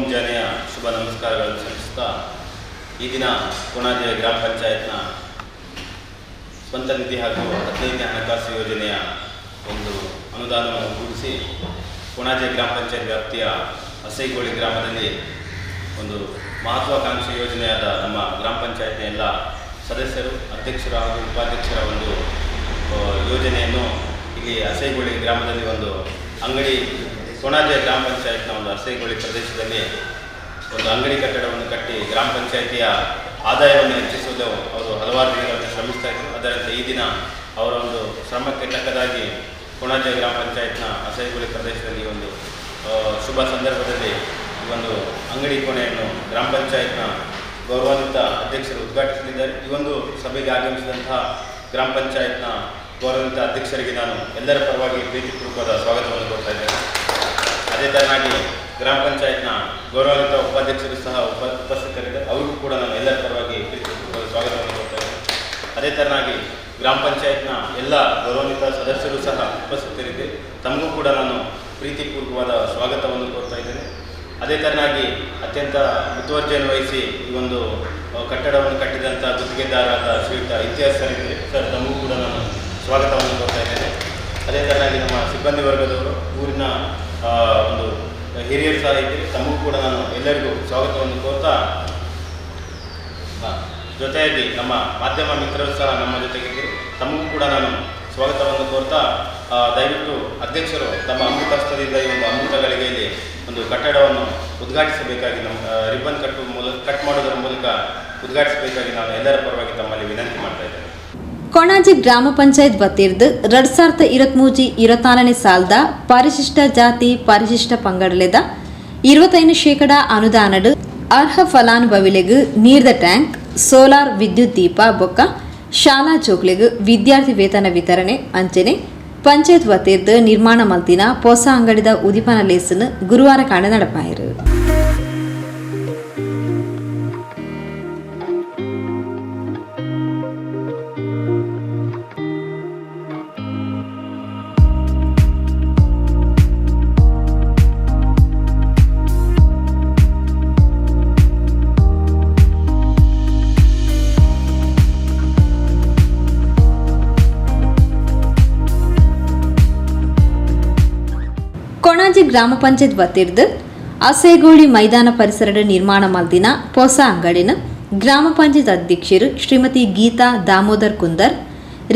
ಮುಂಜಾನೆಯ ಶುಭ ನಮಸ್ಕಾರಗಳನ್ನು ಸಲ್ಲಿಸುತ್ತಾ ಈ ದಿನ ಕೋಣಾಜೆ ಗ್ರಾಮ ಪಂಚಾಯತ್ನ ಸ್ವಂತ ನಿಧಿ ಹಾಗೂ ಹದಿನೈದನೇ ಹಣಕಾಸು ಯೋಜನೆಯ ಒಂದು ಅನುದಾನವನ್ನು ಕೂಡಿಸಿ ಕೊಣಾಜೆ ಗ್ರಾಮ ಪಂಚಾಯತ್ ವ್ಯಾಪ್ತಿಯ ಹಸೈಗೋಳಿ ಗ್ರಾಮದಲ್ಲಿ ಒಂದು ಮಹತ್ವಾಕಾಂಕ್ಷಿ ಯೋಜನೆಯಾದ ನಮ್ಮ ಗ್ರಾಮ ಪಂಚಾಯತ್ನ ಎಲ್ಲ ಸದಸ್ಯರು, ಅಧ್ಯಕ್ಷರು ಹಾಗೂ ಉಪಾಧ್ಯಕ್ಷರ ಒಂದು ಯೋಜನೆಯನ್ನು ಇಲ್ಲಿ ಹಸೈಗೋಳಿ ಗ್ರಾಮದಲ್ಲಿ ಒಂದು ಅಂಗಡಿ ಕೊಣಾಜೆ ಗ್ರಾಮ ಪಂಚಾಯತ್ನ ಒಂದು ಅರಸೇಗೋಳಿ ಪ್ರದೇಶದಲ್ಲಿ ಒಂದು ಅಂಗಡಿ ಕಟ್ಟಡವನ್ನು ಕಟ್ಟಿ ಗ್ರಾಮ ಪಂಚಾಯಿತಿಯ ಆದಾಯವನ್ನು ಹೆಚ್ಚಿಸುವುದು ಅವರು ಹಲವಾರು ದಿನಗಳನ್ನು ಶ್ರಮಿಸ್ತಾ ಇದ್ದರು ಅದರಂತೆ ಈ ದಿನ ಅವರ ಒಂದು ಶ್ರಮಕ್ಕೆ ತಕ್ಕದಾಗಿ ಕೊಣಾಜೆ ಗ್ರಾಮ ಪಂಚಾಯತ್ನ ಅಸೈಗುಳಿ ಪ್ರದೇಶದಲ್ಲಿ ಒಂದು ಶುಭ ಸಂದರ್ಭದಲ್ಲಿ ಈ ಒಂದು ಅಂಗಡಿ ಕೋಣೆಯನ್ನು ಗ್ರಾಮ ಪಂಚಾಯತ್ನ ಗೌರವಾನ್ವಿತ ಅಧ್ಯಕ್ಷರು ಉದ್ಘಾಟಿಸಲಿದ್ದಾರೆ. ಈ ಒಂದು ಸಭೆಗೆ ಆಗಮಿಸಿದಂತಹ ಗ್ರಾಮ ಪಂಚಾಯತ್ನ ಗೌರವಾನ್ವಿತ ಅಧ್ಯಕ್ಷರಿಗೆ ನಾನು ಎಲ್ಲರ ಪರವಾಗಿ ಪ್ರೀತಿಪೂರ್ವಕವಾದ ಸ್ವಾಗತವನ್ನು ಕೊಡ್ತಾ ಇದ್ದೇನೆ. ಅದೇ ತರನಾಗಿ ಗ್ರಾಮ ಪಂಚಾಯತ್ನ ಗೌರವಾನ್ವಿತ ಉಪಾಧ್ಯಕ್ಷರು ಸಹ ಉಪ, ಉಪಸ್ಥಿತರಿದ್ದಾರೆ. ಅವರಿಗೂ ಕೂಡ ನಾನು ಎಲ್ಲರ ಪರವಾಗಿ ಸ್ವಾಗತವನ್ನು ಕೊಡ್ತೇವೆ ಅದೇ ತರನಾಗಿ ಗ್ರಾಮ ಪಂಚಾಯತ್ನ ಎಲ್ಲ ಗೌರವಾನ್ವಿತ ಸದಸ್ಯರು ಸಹ ಉಪಸ್ಥಿತರಿದ್ದೆ. ತಮಗೂ ಕೂಡ ನಾನು ಪ್ರೀತಿಪೂರ್ವಕವಾದ ಸ್ವಾಗತವನ್ನು ಕೋರ್ತಾ ಇದ್ದೇನೆ. ಅದೇ ತರನಾಗಿ ಅತ್ಯಂತ ಮುತುವರ್ಜಿಯನ್ನು ವಹಿಸಿ ಈ ಒಂದು ಕಟ್ಟಡವನ್ನು ಕಟ್ಟಿದಂಥ ಗುತ್ತಿಗೆದಾರರಾದ ಶ್ರೀಯುತ ಇತಿಹಾಸ ಸರ್ ಸರ್, ತಮಗೂ ಕೂಡ ನಾನು ಸ್ವಾಗತವನ್ನು ಕೊಡ್ತಾ ಇದ್ದೇನೆ. ಅದೇ ತರನಾಗಿ ನಮ್ಮ ಸಿಬ್ಬಂದಿ ವರ್ಗದವರು, ಊರಿನ ಒಂದು ಹಿರಿಯರು ಸಹ ತಮಗೂ ಕೂಡ ನಾನು ಎಲ್ಲರಿಗೂ ಸ್ವಾಗತವನ್ನು ಕೋರ್ತಾ ಜೊತೆಯಲ್ಲಿ ನಮ್ಮ ಮಾಧ್ಯಮ ಮಿತ್ರರು ಸಹ ನಮ್ಮ ಜೊತೆಗಿದ್ದೀರಿ ತಮಗೂ ಕೂಡ ನಾನು ಸ್ವಾಗತವನ್ನು ಕೋರ್ತಾ ದಯವಿಟ್ಟು ಅಧ್ಯಕ್ಷರು ತಮ್ಮ ಅಮೃತಸ್ಥದಿಂದ ಈ ಒಂದು ಅಮೃತ ಗಳಿಗೆಯಲ್ಲಿ ಒಂದು ಕಟ್ಟಡವನ್ನು ಉದ್ಘಾಟಿಸಬೇಕಾಗಿ ನಮ್ಮ ರಿಬ್ಬನ್ ಕಟ್ಟುವ ಮೂಲಕ ಕಟ್ ಮಾಡೋದರ ಮೂಲಕ ಉದ್ಘಾಟಿಸಬೇಕಾಗಿ ನಾನು ಎಲ್ಲರ ಪರವಾಗಿ ತಮ್ಮಲ್ಲಿ ವಿನಂತಿ ಮಾಡ್ತಾ ಇದ್ದೇನೆ. ಕೊಣಾಜಿ ಗ್ರಾಮ ಪಂಚಾಯತ್ ವತಿರ್ದು ಎರಡ್ ಸಾವಿರದ ಇರತ್ಮೂಜಿ ಇರತ್ತಾರನೇ ಸಾಲದ ಪರಿಶಿಷ್ಟ ಜಾತಿ ಪರಿಶಿಷ್ಟ ಪಂಗಡಲೆದ ಇರುವತ್ತೈದು ಶೇಕಡ ಅನುದಾನಡು ಅರ್ಹ ಫಲಾನುಭವಿಲೆಗು ನೀರ್ದ ಟ್ಯಾಂಕ್, ಸೋಲಾರ್ ವಿದ್ಯುತ್ ದೀಪ ಬೊಕ್ಕ, ಶಾಲಾ ಚೋಕ್ಲೆಗು ವಿದ್ಯಾರ್ಥಿ ವೇತನ ವಿತರಣೆ ಅಂಚನೆ ಪಂಚಾಯತ್ ವತಿರ್ದು ನಿರ್ಮಾಣ ಮಲ್ತಿನ ಹೊಸ ಅಂಗಡಿದ ಉದಿಪನ ಲೇಸನ್ನು ಗುರುವಾರ ಕಾಣೆ ನಡಪಾಯಿರು. ಕೊಣಾಜಿ ಗ್ರಾಮ ಪಂಚಾಯತ್ ವತಿರ್ದು ಅಸೇಗೋಳಿ ಮೈದಾನ ಪರಿಸರದ ನಿರ್ಮಾಣ ಮಲ್ದಿನ ಹೊಸ ಅಂಗಡಿನ ಗ್ರಾಮ ಪಂಚಾಯತ್ ಅಧ್ಯಕ್ಷರು ಶ್ರೀಮತಿ ಗೀತಾ ದಾಮೋದರ್ ಕುಂದರ್,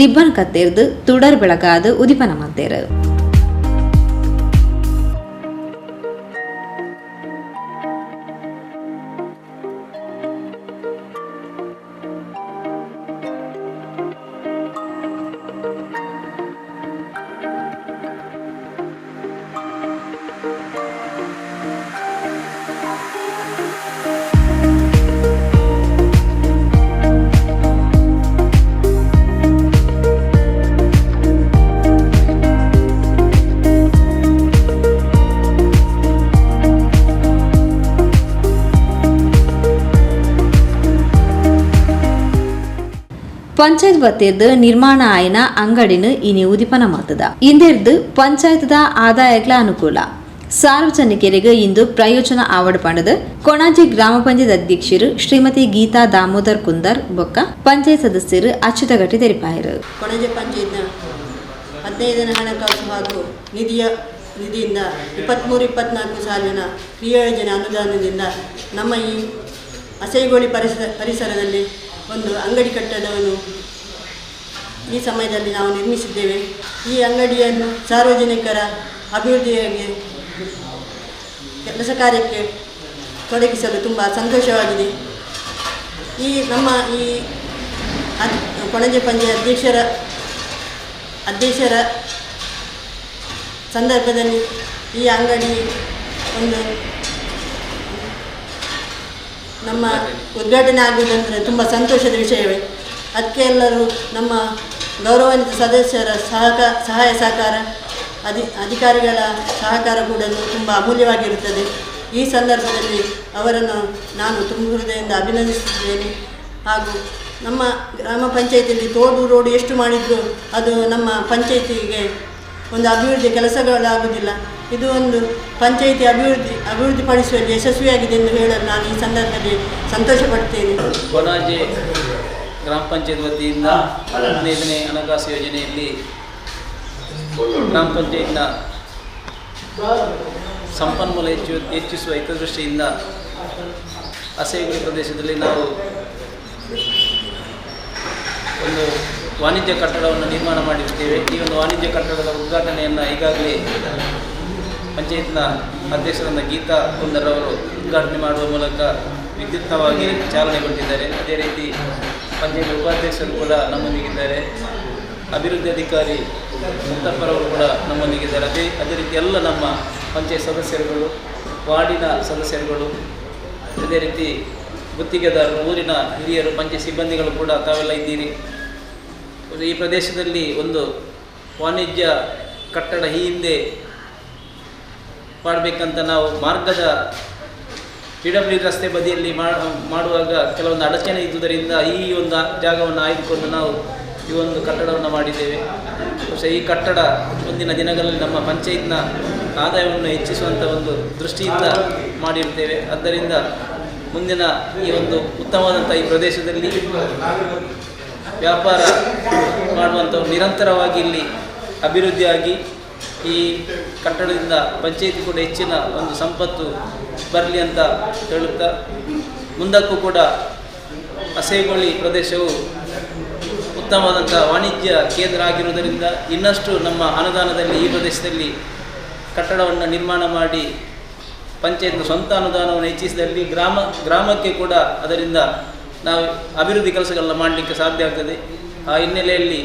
ರಿಬ್ಬನ್ ಕತ್ತೆರ್ದು, ತುಡರ್ ಬೆಳಗಾದ ಉದಿಪನ ಮಲ್ತೇರು. ಪಂಚಾಯತ್ ವತಿರ್ದು ನಿರ್ಮಾಣ ಆಯ್ನ ಅಂಗಡಿನ ಇನಿ ಉದಿಪನ ಮಾತದ ಇಂದಿರ್ದು ಪಂಚಾಯತ್ದ ಆದಾಯಗಳ ಅನುಕೂಲ. ಸಾರ್ವಜನಿಕರಿಗೆ ಇಂದು ಪ್ರಯೋಜನ ಆವಡ ಪಂಡದ ಕೊಣಾಜಿ ಗ್ರಾಮ ಪಂಚಾಯತ್ ಅಧ್ಯಕ್ಷರು ಶ್ರೀಮತಿ ಗೀತಾ ದಾಮೋದರ್ ಕುಂದರ್ ಬೊಕ್ಕ ಪಂಚಾಯತ್ ಸದಸ್ಯರು ಅಚ್ಯುತಗಟ್ಟಿ ತೆರಿಪಾಯರು. ಕೊಣಾಜಿ ಪಂಚಾಯತ್ನ ಹದಿನೈದನ ಹಣಕಾಸು ಹಾಗೂ ನಿಧಿಯ ನಿಧಿಯಿಂದ ಇಪ್ಪತ್ತ್ಮೂರು ಇಪ್ಪತ್ನಾಲ್ಕು ಸಾಲಿನ ಕ್ರಿಯೋಜನೆ ಅನುದಾನದಿಂದ ನಮ್ಮ ಈ ಅಸೈಗೋಳಿ ಪರಿಸರ ಪರಿಸರದಲ್ಲಿ ಒಂದು ಅಂಗಡಿ ಕಟ್ಟಡವನ್ನು ಈ ಸಮಯದಲ್ಲಿ ನಾವು ನಿರ್ಮಿಸಿದ್ದೇವೆ. ಈ ಅಂಗಡಿಯನ್ನು ಸಾರ್ವಜನಿಕರ ಅಭಿವೃದ್ಧಿಯಾಗಿ ಕೆಲಸ ಕಾರ್ಯಕ್ಕೆ ತೊಡಗಿಸಲು ತುಂಬ ಸಂತೋಷವಾಗಿದೆ. ಈ ನಮ್ಮ ಈ ಕೊಣಜೆ ಪಂಜೆ ಅಧ್ಯಕ್ಷರ ಅಧ್ಯಕ್ಷರ ಸಂದರ್ಭದಲ್ಲಿ ಈ ಅಂಗಡಿ ಒಂದು ನಮ್ಮ ಉದ್ಘಾಟನೆ ಆಗುವುದಂದರೆ ತುಂಬ ಸಂತೋಷದ ವಿಷಯವೇ. ಅದಕ್ಕೆ ಎಲ್ಲರೂ ನಮ್ಮ ಗೌರವಾನ್ವಿತ ಸದಸ್ಯರ ಸಹಕ, ಸಹಾಯ ಸಹಕಾರ, ಅಧಿ, ಅಧಿಕಾರಿಗಳ ಸಹಕಾರ ಕೂಡ ತುಂಬ ಅಮೂಲ್ಯವಾಗಿರುತ್ತದೆ. ಈ ಸಂದರ್ಭದಲ್ಲಿ ಅವರನ್ನು ನಾನು ತುಂಬ ಹೃದಯದಿಂದ ಅಭಿನಂದಿಸುತ್ತೇನೆ. ಹಾಗೂ ನಮ್ಮ ಗ್ರಾಮ ಪಂಚಾಯಿತಿಯಲ್ಲಿ ತೋಡು ರೋಡು ಎಷ್ಟು ಮಾಡಿದರೂ ಅದು ನಮ್ಮ ಪಂಚಾಯತಿಗೆ ಒಂದು ಅಭಿವೃದ್ಧಿ ಕೆಲಸಗಳಾಗುವುದಿಲ್ಲ. ಇದು ಒಂದು ಪಂಚಾಯಿತಿ ಅಭಿವೃದ್ಧಿ ಅಭಿವೃದ್ಧಿಪಡಿಸುವಲ್ಲಿ ಯಶಸ್ವಿಯಾಗಿದೆ ಎಂದು ಹೇಳಲು ನಾನು ಈ ಸಂದರ್ಭದಲ್ಲಿ ಸಂತೋಷ ಪಡ್ತೇನೆ ಕೊನಾಜೆ ಗ್ರಾಮ ಪಂಚಾಯತ್ ವತಿಯಿಂದ ಹದಿನೈದನೇ ಹಣಕಾಸು ಯೋಜನೆಯಲ್ಲಿ ಗ್ರಾಮ ಪಂಚಾಯತ್ನ ಸಂಪನ್ಮೂಲ ಹೆಚ್ಚು, ಹೆಚ್ಚಿಸುವ ಹಿತದೃಷ್ಟಿಯಿಂದ ಅಸೇಗುಳಿ ಪ್ರದೇಶದಲ್ಲಿ ನಾವು ಒಂದು ವಾಣಿಜ್ಯ ಕಟ್ಟಡವನ್ನು ನಿರ್ಮಾಣ ಮಾಡಿರುತ್ತೇವೆ. ಈ ಒಂದು ವಾಣಿಜ್ಯ ಕಟ್ಟಡದ ಉದ್ಘಾಟನೆಯನ್ನು ಈಗಾಗಲೇ ಪಂಚಾಯತ್ನ ಅಧ್ಯಕ್ಷರಾದ ಗೀತಾ ಕುಂದರ್ ಅವರು ಉದ್ಘಾಟನೆ ಮಾಡುವ ಮೂಲಕ ವಿದ್ಯುಕ್ತವಾಗಿ ಚಾಲನೆ ಕೊಟ್ಟಿದ್ದಾರೆ. ಅದೇ ರೀತಿ ಪಂಚಾಯತ್ ಉಪಾಧ್ಯಕ್ಷರು ಕೂಡ ನಮ್ಮೊಂದಿಗಿದ್ದಾರೆ. ಅಭಿವೃದ್ಧಿ ಅಧಿಕಾರಿ ಮುತ್ತಪ್ಪರವರು ಕೂಡ ನಮ್ಮೊಂದಿಗಿದ್ದಾರೆ. ಅದೇ ಅದೇ ರೀತಿ ಎಲ್ಲ ನಮ್ಮ ಪಂಚಾಯತ್ ಸದಸ್ಯರುಗಳು, ವಾರ್ಡಿನ ಸದಸ್ಯರುಗಳು, ಅದೇ ರೀತಿ ಗುತ್ತಿಗೆದಾರರು ಊರಿನ ಹಿರಿಯರು, ಪಂಚಾಯತ್ ಸಿಬ್ಬಂದಿಗಳು ಕೂಡ ತಾವೆಲ್ಲ ಇದ್ದೀರಿ. ಈ ಪ್ರದೇಶದಲ್ಲಿ ಒಂದು ವಾಣಿಜ್ಯ ಕಟ್ಟಡ ಈ ಹಿಂದೆ ಮಾಡಬೇಕಂತ ನಾವು ಮಾರ್ಗದ ಪಿ ಡಬ್ಲ್ಯೂ ರಸ್ತೆ ಬದಿಯಲ್ಲಿ ಮಾಡುವಾಗ ಕೆಲವೊಂದು ಅಡಚಣೆ ಇದ್ದುದರಿಂದ ಈ ಒಂದು ಜಾಗವನ್ನು ಆಯ್ದುಕೊಂಡು ನಾವು ಈ ಒಂದು ಕಟ್ಟಡವನ್ನು ಮಾಡಿದ್ದೇವೆ. ಬಹುಶಃ ಈ ಕಟ್ಟಡ ಮುಂದಿನ ದಿನಗಳಲ್ಲಿ ನಮ್ಮ ಪಂಚಾಯತ್ನ ಆದಾಯವನ್ನು ಹೆಚ್ಚಿಸುವಂಥ ಒಂದು ದೃಷ್ಟಿಯಿಂದ ಮಾಡಿರ್ತೇವೆ. ಆದ್ದರಿಂದ ಮುಂದಿನ ಈ ಒಂದು ಉತ್ತಮವಾದಂಥ ಈ ಪ್ರದೇಶದಲ್ಲಿ ವ್ಯಾಪಾರ ಮಾಡುವಂಥವು ನಿರಂತರವಾಗಿ ಇಲ್ಲಿ ಅಭಿವೃದ್ಧಿಯಾಗಿ ಈ ಕಟ್ಟಡದಿಂದ ಪಂಚಾಯಿತಿ ಕೂಡ ಹೆಚ್ಚಿನ ಒಂದು ಸಂಪತ್ತು ಬರಲಿ ಅಂತ ಹೇಳುತ್ತಾ, ಮುಂದಕ್ಕೂ ಕೂಡ ಅಸೇಗೊಳ್ಳಿ ಪ್ರದೇಶವು ಉತ್ತಮವಾದಂಥ ವಾಣಿಜ್ಯ ಕೇಂದ್ರ ಆಗಿರುವುದರಿಂದ ಇನ್ನಷ್ಟು ನಮ್ಮ ಅನುದಾನದಲ್ಲಿ ಈ ಪ್ರದೇಶದಲ್ಲಿ ಕಟ್ಟಡವನ್ನು ನಿರ್ಮಾಣ ಮಾಡಿ ಪಂಚಾಯತ್ನ ಸ್ವಂತ ಅನುದಾನವನ್ನು ಹೆಚ್ಚಿಸಿದಲ್ಲಿ ಗ್ರಾಮ, ಗ್ರಾಮಕ್ಕೆ ಕೂಡ ಅದರಿಂದ ನಾವು ಅಭಿವೃದ್ಧಿ ಕೆಲಸಗಳನ್ನು ಮಾಡಲಿಕ್ಕೆ ಸಾಧ್ಯ ಆಗ್ತದೆ. ಆ ಹಿನ್ನೆಲೆಯಲ್ಲಿ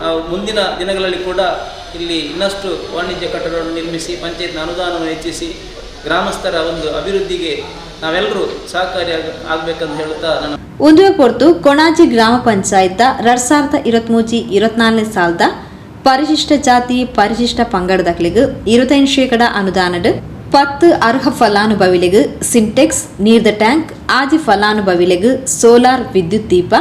ನಾವು ಮುಂದಿನ ದಿನಗಳಲ್ಲಿ ಕೂಡ ಇಲ್ಲಿ ಇನ್ನಷ್ಟು ವಾಣಿಜ್ಯ ಕಟ್ಟಡಗಳನ್ನು ನಿರ್ಮಿಸಿ, ಪಂಚಾಯತ್ನ ಅನುದಾನವನ್ನು ಹೆಚ್ಚಿಸಿ, ಗ್ರಾಮಸ್ಥರ ಒಂದು ಅಭಿವೃದ್ಧಿಗೆ ನಾವೆಲ್ಲರೂ ಸಹಕಾರಿ ಆಗಬೇಕಂತ ಹೇಳುತ್ತಾ ನಾನು ಉಂದುವೆ ಕೊರತು ಕೊಣಾಜಿ ಗ್ರಾಮ ಪಂಚಾಯತ್ ಎರಡ್ ಸಾವಿರದ ಇರತ್ಮೂಜಿ ಇರತ್ನಾಲ್ನೇ ಸಾಲದ ಪರಿಶಿಷ್ಟ ಜಾತಿ, ಪರಿಶಿಷ್ಟ ಪಂಗಡದಕ್ಲಿಗೆ ಇರುತೈನ್ ಶೇಕಡ ಅನುದಾನದ ಪತ್ತು ಅರ್ಹ ಫಲಾನುಭವಿಗಳಿಗೆ ಸಿಂಟೆಕ್ಸ್, ನೀರ್ದ ಟ್ಯಾಂಕ್ டேங்க் ஆதி ಸೋಲಾರ್ ವಿದ್ಯುತ್ ದೀಪ,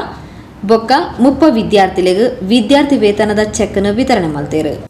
ಬೊಕ್ಕ ಮುಪ್ಪ ವಿದ್ಯಾರ್ಥಿಗಳಿಗೆ ವಿದ್ಯಾರ್ಥಿ ವೇತನದ ಚೆಕ್ ಅನ್ನು ವಿತರಣೆ ಮಾಡ್ತೇರು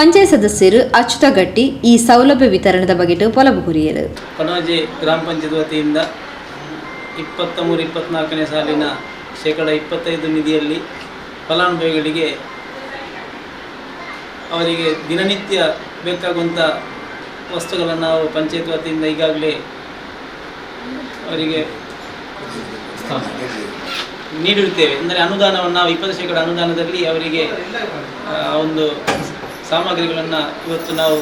ಪಂಚಾಯತ್ ಸದಸ್ಯರು ಅಚ್ಚುತಗಟ್ಟಿ ಈ ಸೌಲಭ್ಯ ವಿತರಣದ ಬಗ್ಗೆ ಪೊಲಬು ಪನೋಜಿ ಗ್ರಾಮ ಪಂಚಾಯತ್ ವತಿಯಿಂದ ಇಪ್ಪತ್ತ ಮೂರು ಇಪ್ಪತ್ನಾಲ್ಕನೇ ಸಾಲಿನ ಶೇಕಡ ಇಪ್ಪತ್ತೈದು ನಿಧಿಯಲ್ಲಿ ಫಲಾನುಭವಿಗಳಿಗೆ ಅವರಿಗೆ ದಿನನಿತ್ಯ ಬೇಕಾಗುವಂಥ ವಸ್ತುಗಳನ್ನು ನಾವು ಪಂಚಾಯತ್ ವತಿಯಿಂದ ಈಗಾಗಲೇ ಅವರಿಗೆ ನೀಡಿರುತ್ತೇವೆ. ಅಂದರೆ ಅನುದಾನವನ್ನು ನಾವು ಇಪ್ಪತ್ತು ಶೇಕಡ ಅನುದಾನದಲ್ಲಿ ಅವರಿಗೆ ಒಂದು ಸಾಮಗ್ರಿಗಳನ್ನು ಇವತ್ತು ನಾವು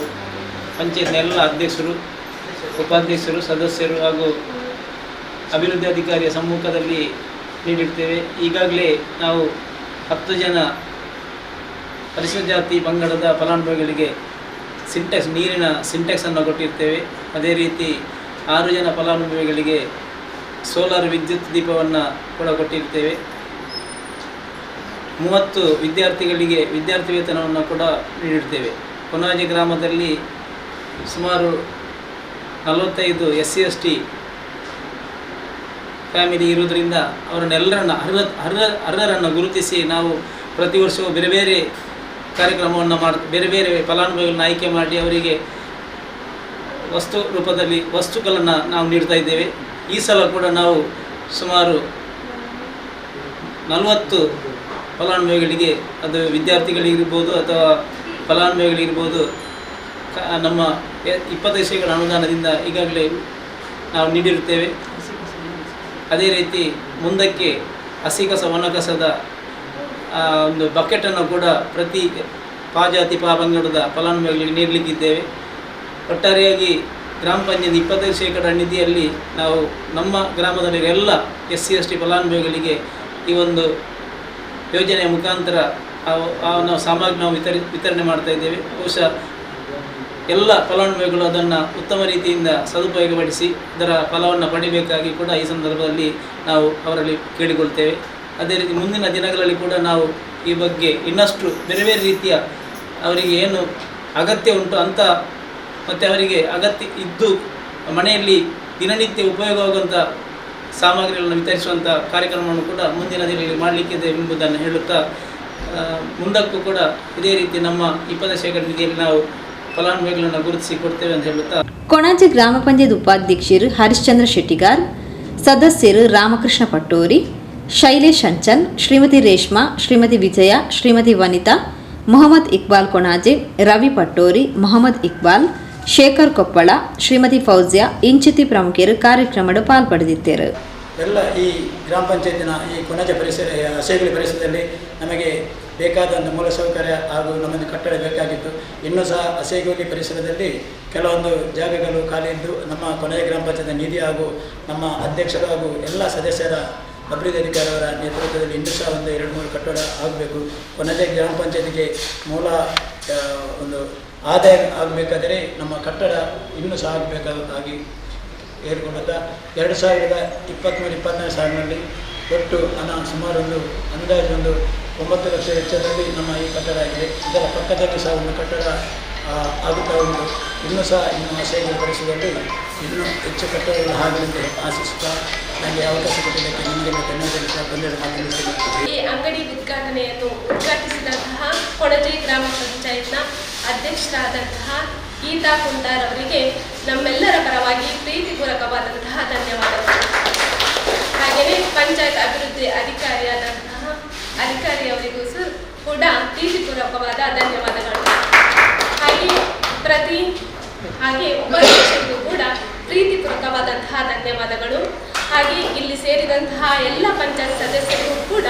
ಪಂಚಾಯತ್ನ ಎಲ್ಲ ಅಧ್ಯಕ್ಷರು, ಉಪಾಧ್ಯಕ್ಷರು, ಸದಸ್ಯರು ಹಾಗೂ ಅಭಿವೃದ್ಧಿ ಅಧಿಕಾರಿಯ ಸಮ್ಮುಖದಲ್ಲಿ ನೀಡಿರ್ತೇವೆ. ಈಗಾಗಲೇ ನಾವು ಹತ್ತು ಜನ ಪರಿಶಿಷ್ಟ ಜಾತಿ ಪಂಗಡದ ಫಲಾನುಭವಿಗಳಿಗೆ ಸಿಂಟೆಕ್ಸ್, ನೀರಿನ ಸಿಂಟೆಕ್ಸನ್ನು ಕೊಟ್ಟಿರ್ತೇವೆ. ಅದೇ ರೀತಿ ಆರು ಜನ ಫಲಾನುಭವಿಗಳಿಗೆ ಸೋಲಾರ್ ವಿದ್ಯುತ್ ದೀಪವನ್ನು ಕೂಡ ಕೊಟ್ಟಿರ್ತೇವೆ. ಮೂವತ್ತು ವಿದ್ಯಾರ್ಥಿಗಳಿಗೆ ವಿದ್ಯಾರ್ಥಿ ವೇತನವನ್ನು ಕೂಡ ನೀಡಿರ್ತೇವೆ. ಕೊನಾಜಿ ಗ್ರಾಮದಲ್ಲಿ ಸುಮಾರು ನಲವತ್ತೈದು S C S T family ಇರುವುದರಿಂದ ಅವರನ್ನೆಲ್ಲರನ್ನು ಅರ್ಹ ಅರ್ಹ, ಅರ್ಹರನ್ನು ಗುರುತಿಸಿ ನಾವು ಪ್ರತಿ ವರ್ಷವೂ ಬೇರೆ ಬೇರೆ ಕಾರ್ಯಕ್ರಮವನ್ನು ಮಾಡಿ, ಬೇರೆ ಬೇರೆ ಫಲಾನುಭವಿಗಳನ್ನ ಆಯ್ಕೆ ಮಾಡಿ ಅವರಿಗೆ ವಸ್ತು ರೂಪದಲ್ಲಿ ವಸ್ತುಗಳನ್ನು ನಾವು ನೀಡ್ತಾ ಇದ್ದೇವೆ. ಈ ಸಲ ಕೂಡ ನಾವು ಸುಮಾರು ನಲವತ್ತು ಫಲಾನುಭವಿಗಳಿಗೆ, ಅದು ವಿದ್ಯಾರ್ಥಿಗಳಿಗಿರ್ಬೋದು ಅಥವಾ ಫಲಾನುಭವಿಗಳಿರ್ಬೋದು ನಮ್ಮ ಇಪ್ಪತ್ತೈದು ಶೇಕಡ ಅನುದಾನದಿಂದ ಈಗಾಗಲೇ ನಾವು ನೀಡಿರುತ್ತೇವೆ. ಅದೇ ರೀತಿ ಮುಂದಕ್ಕೆ ಹಸಿ ಕಸ, ಒಣ ಕಸದ ಒಂದು ಬಕೆಟನ್ನು ಕೂಡ ಪ್ರತಿ ಪಾಜಾತಿ ಪಾಪಂಗಡದ ಫಲಾನುಭವಿಗಳಿಗೆ ನೀಡಲಿಕ್ಕಿದ್ದೇವೆ. ಒಟ್ಟಾರೆಯಾಗಿ ಗ್ರಾಮ ಪಂಚಾಯತ್ ಇಪ್ಪತ್ತೈದು ಶೇಕಡ ನಿಧಿಯಲ್ಲಿ ನಾವು ನಮ್ಮ ಗ್ರಾಮದಲ್ಲಿರೋ ಎಲ್ಲ ಎಸ್ ಸಿ, ಎಸ್ ಟಿ ಫಲಾನುಭವಿಗಳಿಗೆ ಈ ಒಂದು ಯೋಜನೆಯ ಮುಖಾಂತರ ನಾವು ಸಾಮಗ್ರಿ ನಾವು ವಿತರಿ, ವಿತರಣೆ ಮಾಡ್ತಾ ಇದ್ದೇವೆ. ಬಹುಶಃ ಎಲ್ಲ ಫಲಾನುಭವಿಗಳು ಅದನ್ನು ಉತ್ತಮ ರೀತಿಯಿಂದ ಸದುಪಯೋಗಪಡಿಸಿ ಅದರ ಫಲವನ್ನು ಪಡಿಬೇಕಾಗಿ ಕೂಡ ಈ ಸಂದರ್ಭದಲ್ಲಿ ನಾವು ಅವರಲ್ಲಿ ಕೇಳಿಕೊಳ್ತೇವೆ. ಅದೇ ರೀತಿ ಮುಂದಿನ ದಿನಗಳಲ್ಲಿ ಕೂಡ ನಾವು ಈ ಬಗ್ಗೆ ಇನ್ನಷ್ಟು ಬೇರೆ ಬೇರೆ ರೀತಿಯ ಅವರಿಗೆ ಏನು ಅಗತ್ಯ ಉಂಟು ಅಂತ ಮತ್ತು ಅವರಿಗೆ ಅಗತ್ಯ ಇದ್ದು ಮನೆಯಲ್ಲಿ ದಿನನಿತ್ಯ ಉಪಯೋಗವಾಗುವಂಥ ಸಾಮಗ್ರಿಗಳನ್ನು ವಿತರಿಸುವಂಥ ಕಾರ್ಯಕ್ರಮವನ್ನು ಕೂಡ ಮುಂದಿನ ದಿನಗಳಲ್ಲಿ ಮಾಡಲಿಕ್ಕಿದೆ ಎಂಬುದನ್ನು ಹೇಳುತ್ತಾ ಮುಂದಕ್ಕೂ ಕೂಡ ಇದೇ ರೀತಿ ನಮ್ಮ ಇಪ್ಪತ್ತು ಶೇಕಡ ನಿಧಿಯಲ್ಲಿ ನಾವು ಫಲಾನುಭವಿಗಳನ್ನು ಗುರುತಿಸಿ ಕೊಡ್ತೇವೆ ಅಂತ ಹೇಳುತ್ತಾ. ಕೊಣಾಜೆ ಗ್ರಾಮ ಪಂಚಾಯತ್ ಉಪಾಧ್ಯಕ್ಷರು ಹರಿಶ್ಚಂದ್ರ ಶೆಟ್ಟಿಗಾರ್, ಸದಸ್ಯರು ರಾಮಕೃಷ್ಣ ಪಟ್ಟೋರಿ, ಶೈಲೇಶ್ ಅಂಚನ್, ಶ್ರೀಮತಿ ರೇಷ್ಮಾ, ಶ್ರೀಮತಿ ವಿಜಯ, ಶ್ರೀಮತಿ ವನಿತಾ, ಮೊಹಮ್ಮದ್ ಇಕ್ಬಾಲ್ ಕೊಣಾಜೆ, ರವಿ ಪಟ್ಟೋರಿ, ಮೊಹಮ್ಮದ್ ಇಕ್ಬಾಲ್ ಶೇಖರ್ ಕೊಪ್ಪಳ, ಶ್ರೀಮತಿ ಫೌಜಿಯಾ, ಇಂಚಿತಿ ಪ್ರಮುಖರು ಕಾರ್ಯಕ್ರಮದ ಪಾಲ್ಪಡೆದಿದ್ದರು. ಎಲ್ಲ ಈ ಗ್ರಾಮ ಪಂಚಾಯತಿನ ಈ ಕೊನಜ ಪರಿಸರ ಸೇಗಲಿ ಪರಿಸರದಲ್ಲಿ ನಮಗೆ ಬೇಕಾದ ಒಂದು ಮೂಲಸೌಕರ್ಯ ಹಾಗೂ ನಮ್ಮದು ಕಟ್ಟಡ ಬೇಕಾಗಿತ್ತು. ಇನ್ನೂ ಸಹ ಅಸೇಗೋಲಿ ಪರಿಸರದಲ್ಲಿ ಕೆಲವೊಂದು ಜಾಗಗಳು ಖಾಲಿ ಇದ್ದು ನಮ್ಮ ಕೊನೆಯ ಗ್ರಾಮ ಪಂಚಾಯತ್ ನಿಧಿ ಹಾಗೂ ನಮ್ಮ ಅಧ್ಯಕ್ಷರು ಹಾಗೂ ಎಲ್ಲ ಸದಸ್ಯರ ಅಭಿವೃದ್ಧಿ ಅಧಿಕಾರಿಯವರ ನೇತೃತ್ವದಲ್ಲಿ ಇನ್ನೂ ಸಹ ಒಂದು ಎರಡು ಮೂರು ಕಟ್ಟಡ ಆಗಬೇಕು. ಕೊನೆಯ ಗ್ರಾಮ ಪಂಚಾಯತಿಗೆ ಮೂಲ ಒಂದು ಆದಾಯ ಆಗಬೇಕಾದರೆ ನಮ್ಮ ಕಟ್ಟಡ ಇನ್ನೂ ಸಹ ಆಗಬೇಕಾಗಿ ಎರಡು ಸಾವಿರದ ಇಪ್ಪತ್ತ್ಮೂರು ಇಪ್ಪತ್ತನೇ ಸಾಲಿನಲ್ಲಿ ಒಟ್ಟು ಹಣ ಸುಮಾರು ಒಂದು ಅಂದಾಜು ಒಂದು ಒಂಬತ್ತು ಲಕ್ಷ ವೆಚ್ಚದಲ್ಲಿ ನಮ್ಮ ಈ ಕಟ್ಟಡ ಆಗಿದೆ. ಇದರ ಪಕ್ಕದಲ್ಲಿ ಸಹ ಒಂದು ಕಟ್ಟಡ ಆಗುತ್ತಾ ಉಂಟು. ಇನ್ನೂ ಸಹ ಇನ್ನು ಆಸೆಯನ್ನು ಬಳಸಿದಲ್ಲಿ ಇನ್ನೂ ಹೆಚ್ಚು ಕಟ್ಟಡಗಳು ಆಗಲಿದೆ ಆಶಿಸುತ್ತಾ ನನಗೆ ಅವಕಾಶ ಕೊಟ್ಟಿದ್ದಕ್ಕೆ ನಿಮಗೆ ಧನ್ಯವಾದಗಳು ಸಹ. ಬಂದಿರೋ ಈ ಅಂಗಡಿ ಉದ್ಘಾಟನೆಯನ್ನು ಉದ್ಘಾಟಿಸಿದಂತಹ ಕೊಡಜೆ ಗ್ರಾಮ ಪಂಚಾಯತ್ನ ಅಧ್ಯಕ್ಷರಾದಂತಹ ಗೀತಾ ಕುಂದಾರ್ ಅವರಿಗೆ ನಮ್ಮೆಲ್ಲರ ಪರವಾಗಿ ಪ್ರೀತಿಪೂರ್ವಕವಾದಂತಹ ಧನ್ಯವಾದಗಳು. ಹಾಗೆಯೇ ಪಂಚಾಯತ್ ಅಭಿವೃದ್ಧಿ ಅಧಿಕಾರಿಯಾದಂತಹ ಅಧಿಕಾರಿಯವರಿಗೂ ಕೂಡ ಪ್ರೀತಿಪೂರ್ವಕವಾದ ಧನ್ಯವಾದಗಳು. ಹಾಗೆ ಪ್ರತಿ ಹಾಗೆ ಉಪಾಧ್ಯಕ್ಷರಿಗೂ ಕೂಡ ಪ್ರೀತಿಪೂರ್ವಕವಾದಂತಹ ಧನ್ಯವಾದಗಳು. ಹಾಗೆ ಇಲ್ಲಿ ಸೇರಿದಂತಹ ಎಲ್ಲ ಪಂಚಾಯತ್ ಸದಸ್ಯರಿಗೂ ಕೂಡ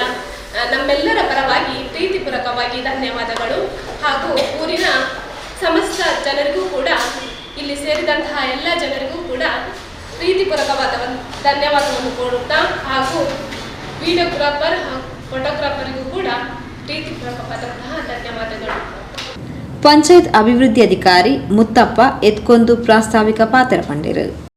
ನಮ್ಮೆಲ್ಲರ ಪರವಾಗಿ ಪ್ರೀತಿಪೂರ್ವಕವಾಗಿ ಧನ್ಯವಾದಗಳು. ಹಾಗೂ ಊರಿನ ಸಮಸ್ತ ಜನರಿಗೂ ಕೂಡ ಇಲ್ಲಿ ಸೇರಿದಂತಹ ಎಲ್ಲ ಜನರಿಗೂ ಕೂಡ ಪ್ರೀತಿಪೂರ್ವಕವಾದ ಧನ್ಯವಾದವನ್ನು ಕೊಡುತ್ತಾ ಹಾಗೂ ವಿಡಿಯೋಗ್ರಾಫರ್ ಹಾಗೂ ಫೋಟೋಗ್ರಾಫರಿಗೂ ಕೂಡ ಪ್ರೀತಿಪೂರ್ವಕವಾದಂತಹ ಧನ್ಯವಾದಗಳು. ಪಂಚಾಯತ್ ಅಭಿವೃದ್ಧಿ ಅಧಿಕಾರಿ ಮುತ್ತಪ್ಪ ಎತ್ಕೊಂದು ಪ್ರಾಸ್ತಾವಿಕ ಪಾತ್ರ ಪಂಡಿರು.